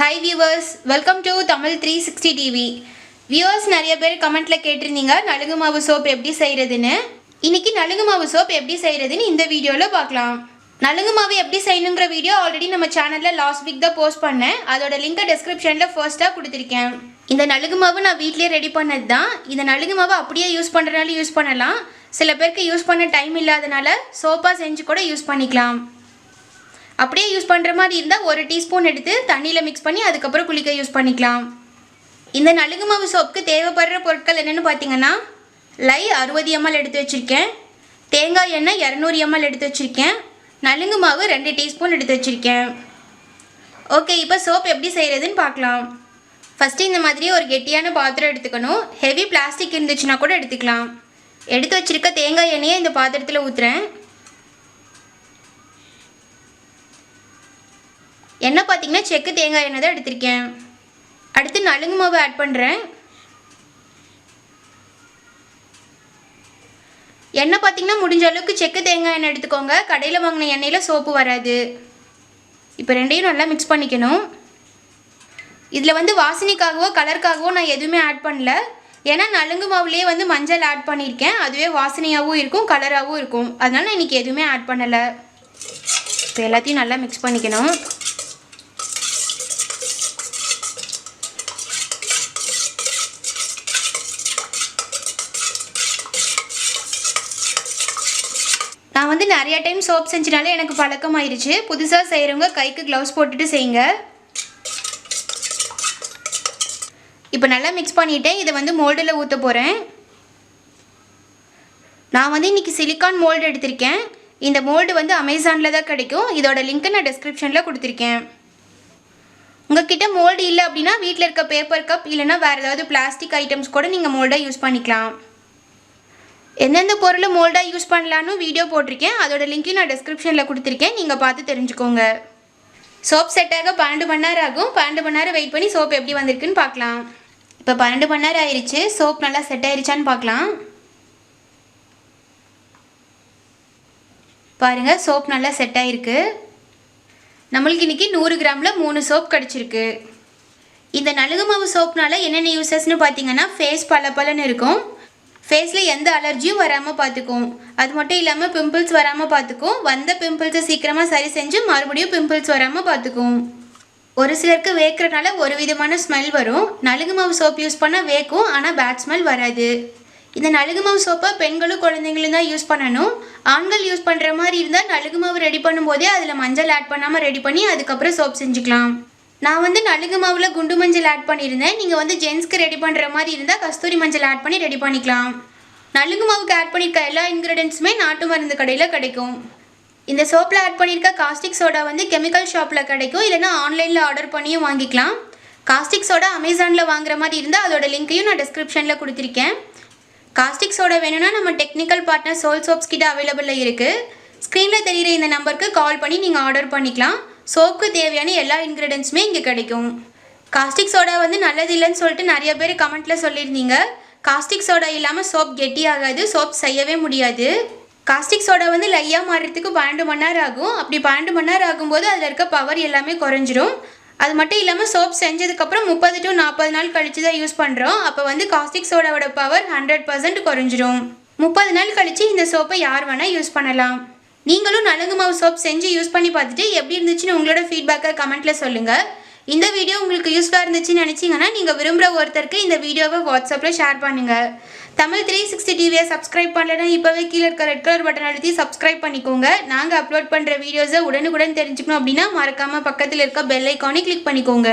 Hi viewers welcome to Tamil three sixty TV viewers நிறைய பேர் கமெண்ட்டில் கேட்டிருந்தீங்க நலுங்கு மாவு சோப் எப்படி செய்யறதுன்னு இன்றைக்கி நலுங்கு மாவு சோப் எப்படி செய்யறதுன்னு இந்த வீடியோவில் பார்க்கலாம். நலுங்கு மாவு எப்படி செய்யணுங்கிற வீடியோ ஆல்ரெடி நம்ம சேனலில் லாஸ்ட் வீக் தான் போஸ்ட் பண்ணேன். அதோட லிங்கை டிஸ்கிரிப்ஷனில் ஃபர்ஸ்ட்டாக கொடுத்துருக்கேன். இந்த நலுங்கு மாவு நான் வீட்லேயே ரெடி பண்ணது தான் இந்த நலுங்கு மாவு அப்படியே யூஸ் பண்ணுறனால யூஸ் பண்ணலாம். சில பேருக்கு யூஸ் பண்ண டைம் இல்லாதனால சோப்பாக செஞ்சு கூட யூஸ் பண்ணிக்கலாம். அப்படியே யூஸ் பண்ணுற மாதிரி இருந்தால் ஒரு டீஸ்பூன் எடுத்து தண்ணியில் மிக்ஸ் பண்ணி அதுக்கப்புறம் குளிக்க யூஸ் பண்ணிக்கலாம். இந்த நலுங்கு மாவு சோப்புக்கு தேவைப்படுற பொருட்கள் என்னென்னு பார்த்தீங்கன்னா லை அறுபது எம்எல் எடுத்து வச்சுருக்கேன். தேங்காய் எண்ணெய் இரநூறு எம்எல் எடுத்து வச்சுருக்கேன். நலுங்கு மாவு ரெண்டு டீஸ்பூன் எடுத்து வச்சுருக்கேன். ஓகே இப்போ சோப் எப்படி செய்கிறதுன்னு பார்க்கலாம் ஃபஸ்ட்டு இந்த மாதிரி ஒரு கெட்டியான பாத்திரம் எடுத்துக்கணும். ஹெவி பிளாஸ்டிக் இருந்துச்சுன்னா கூட எடுத்துக்கலாம். எடுத்து வச்சுருக்க தேங்காய் எண்ணெயை இந்த பாத்திரத்தில் ஊற்றுறேன் எண்ணெய் பார்த்தீங்கன்னா செக்கு தேங்காய் எண்ணெய் தான் எடுத்திருக்கேன். அடுத்து நலுங்கு மாவு ஆட் பண்ணுறேன் எண்ணெய் பார்த்தீங்கன்னா முடிஞ்ச அளவுக்கு செக்கு தேங்காய் எண்ணெய் எடுத்துக்கோங்க. கடையில் வாங்கின எண்ணெயில் சோப்பு வராது. இப்போ ரெண்டையும் நல்லா மிக்ஸ் பண்ணிக்கணும். இதில் வந்து வாசனைக்காகவோ கலருக்காகவோ நான் எதுவுமே ஆட் பண்ணல. ஏன்னா நலுங்கு மாவுலேயே வந்து மஞ்சள் ஆட் பண்ணியிருக்கேன். அதுவே வாசனையாகவும் இருக்கும் கலராகவும் இருக்கும். அதனால் நான் இன்றைக்கி எதுவுமே ஆட் பண்ணலை. இப்போ எல்லாத்தையும் நல்லா மிக்ஸ் பண்ணிக்கணும். நான் வந்து நிறைய டைம் சோப் செஞ்சனாலே எனக்கு பழக்கமாயிருச்சு. புதுசாக செய்கிறவங்க கைக்கு க்ளவுஸ் போட்டுட்டு செய்யுங்க. இப்போ நல்லா மிக்ஸ் பண்ணிவிட்டேன் இதை வந்து மோல்டில் ஊற்ற போகிறேன் நான் வந்து இன்றைக்கி சிலிக்கான் மோல்டு எடுத்திருக்கேன். இந்த மோல்டு வந்து அமேசானில் தான் கிடைக்கும். இதோட லிங்க்கை நான் டிஸ்கிரிப்ஷனில் கொடுத்துருக்கேன். உங்ககிட்ட மோல்டு இல்லை அப்படின்னா வீட்டில் இருக்க பேப்பர் கப் இல்லைன்னா வேறு ஏதாவது பிளாஸ்டிக் ஐட்டம்ஸ் கூட நீங்கள் மோல்டாக யூஸ் பண்ணிக்கலாம். எந்தெந்த பொருள் மோல்டாக யூஸ் பண்ணலான்னு வீடியோ போட்டிருக்கேன். அதோட லிங்க்கையும் நான் டிஸ்கிரிப்ஷனில் கொடுத்துருக்கேன். நீங்கள் பார்த்து தெரிஞ்சுக்கோங்க. சோப் செட்டாக பன்னெண்டு மணி நேரம் ஆகும். பன்னெண்டு மணி நேரம் வெயிட் பண்ணி சோப் எப்படி வந்திருக்குன்னு பார்க்கலாம். இப்போ பன்னெண்டு மணி நேரம் ஆயிடுச்சு சோப் நல்லா செட் ஆயிடுச்சான்னு பார்க்கலாம். பாருங்கள் சோப் நல்லா செட் ஆயிருக்கு. நம்மளுக்கு இன்றைக்கி நூறு கிராமில் மூணு சோப் கிடச்சிருக்கு. இந்த நலுகு மாவு சோப்னால என்னென்ன யூசஸ்ன்னு பார்த்தீங்கன்னா ஃபேஸ் பல இருக்கும். ஃபேஸில் எந்த அலர்ஜியும் வராமல் பார்த்துக்கும் அது மட்டும் இல்லாமல் பிம்பிள்ஸ் வராமல் பார்த்துக்கும் வந்த பிம்பிள்ஸை சீக்கிரமாக சரி செஞ்சு மறுபடியும் பிம்பிள்ஸ் வராமல் பார்த்துக்கும் ஒரு சிலருக்கு வேக்கிறனால ஒரு விதமான ஸ்மெல் வரும். நலுங்கு மாவு சோப் யூஸ் பண்ணால் வேக்கும் ஆனால் பேட் ஸ்மெல் வராது. இந்த நலுங்கு மாவு சோப்பை பெண்களும் குழந்தைங்களும் தான் யூஸ் பண்ணணும். ஆண்கள் யூஸ் பண்ணுற மாதிரி இருந்தால் நலுங்கு மாவு ரெடி பண்ணும்போதே அதில் மஞ்சள் ஆட் பண்ணாமல் ரெடி பண்ணி அதுக்கப்புறம் சோப் செஞ்சுக்கலாம். நான் வந்து நலுங்கு மாவில் குண்டு மஞ்சள் ஆட் பண்ணியிருந்தேன். நீங்கள் வந்து ஜென்ஸ்க்கு ரெடி பண்ணுற மாதிரி இருந்தால் கஸ்தூரி மஞ்சள் ஆட் பண்ணி ரெடி பண்ணிக்கலாம். நலுங்கு மாவுக்கு ஆட் பண்ணியிருக்க எல்லா இன்க்ரீடியன்ஸுமே நாட்டு மருந்து கடையில் கிடைக்கும். இந்த சோப்பில் ஆட் பண்ணியிருக்க காஸ்டிக் சோடா வந்து கெமிக்கல் ஷாப்பில் கிடைக்கும். இல்லைனா ஆன்லைனில் ஆர்டர் பண்ணியும் வாங்கிக்கலாம். காஸ்டிக் சோடா அமேசானில் வாங்குற மாதிரி இருந்தால் அதோட லிங்க்கையும் நான் டிஸ்கிரிப்ஷனில் கொடுத்துருக்கேன். காஸ்டிக் சோடா வேணும்னா நம்ம டெக்னிக்கல் பார்ட்னர் சோல் சோப்ஸ் கிட்ட அவைலபிளில் இருக்குது ஸ்க்ரீனில் தெரிகிற இந்த நம்பருக்கு கால் பண்ணி நீங்கள் ஆர்டர் பண்ணிக்கலாம். சோப்புக்கு தேவையான எல்லா இன்க்ரீடியன்ஸுமே இங்கே கிடைக்கும். காஸ்டிக் சோடா வந்து நல்லது இல்லைன்னு சொல்லிட்டு நிறைய பேர் கமெண்ட்டில் சொல்லியிருந்தீங்க. காஸ்டிக் சோடா இல்லாமல் சோப் கெட்டி ஆகாது சோப் செய்யவே முடியாது. காஸ்டிக் சோடா வந்து லையாக மாறுறதுக்கு பன்னெண்டு மணி நேரம் ஆகும். அப்படி பன்னெண்டு மணி நேரம் ஆகும்போது அதில் இருக்க பவர் எல்லாமே குறைஞ்சிரும். அது மட்டும் இல்லாமல் சோப் செஞ்சதுக்கப்புறம் முப்பது டு நாற்பது நாள் கழிச்சு தான் யூஸ் பண்ணுறோம் அப்போ வந்து காஸ்டிக் சோடாவோட பவர் ஹண்ட்ரட் பர்சன்ட் குறைஞ்சிரும். முப்பது நாள் கழித்து இந்த சோப்பை யார் வேணால் யூஸ் பண்ணலாம். நீங்களும் நலுங்கு மாவு சோப் செஞ்சு யூஸ் பண்ணி பார்த்துட்டு எப்படி இருந்துச்சுன்னு உங்களோட ஃபீட்பேக்கை கமெண்ட்டில் சொல்லுங்கள் இந்த வீடியோ உங்களுக்கு யூஸ்ஃபுல்லாக இருந்துச்சுன்னு நினச்சிங்கன்னா நீங்கள் விரும்புகிற ஒருத்தருக்கு இந்த வீடியோவை வாட்ஸ்அப்பில் ஷேர் பண்ணுங்கள் தமிழ் த்ரீ சிக்ஸ்டி டிவியை சப்ஸ்கிரைப் பண்ணலன்னா இப்போவே கீழே இருக்க ரெட் கலர் பட்டன் அழுத்தி சப்ஸ்கிரைப் பண்ணிக்கோங்க. நாங்கள் அப்லோட் பண்ணுற வீடியோஸை உடனுக்குடன் தெரிஞ்சுக்கணும் அப்படின்னா மறக்காமல் பக்கத்தில் இருக்க பெல் ஐக்கானே கிளிக் பண்ணிக்கோங்க.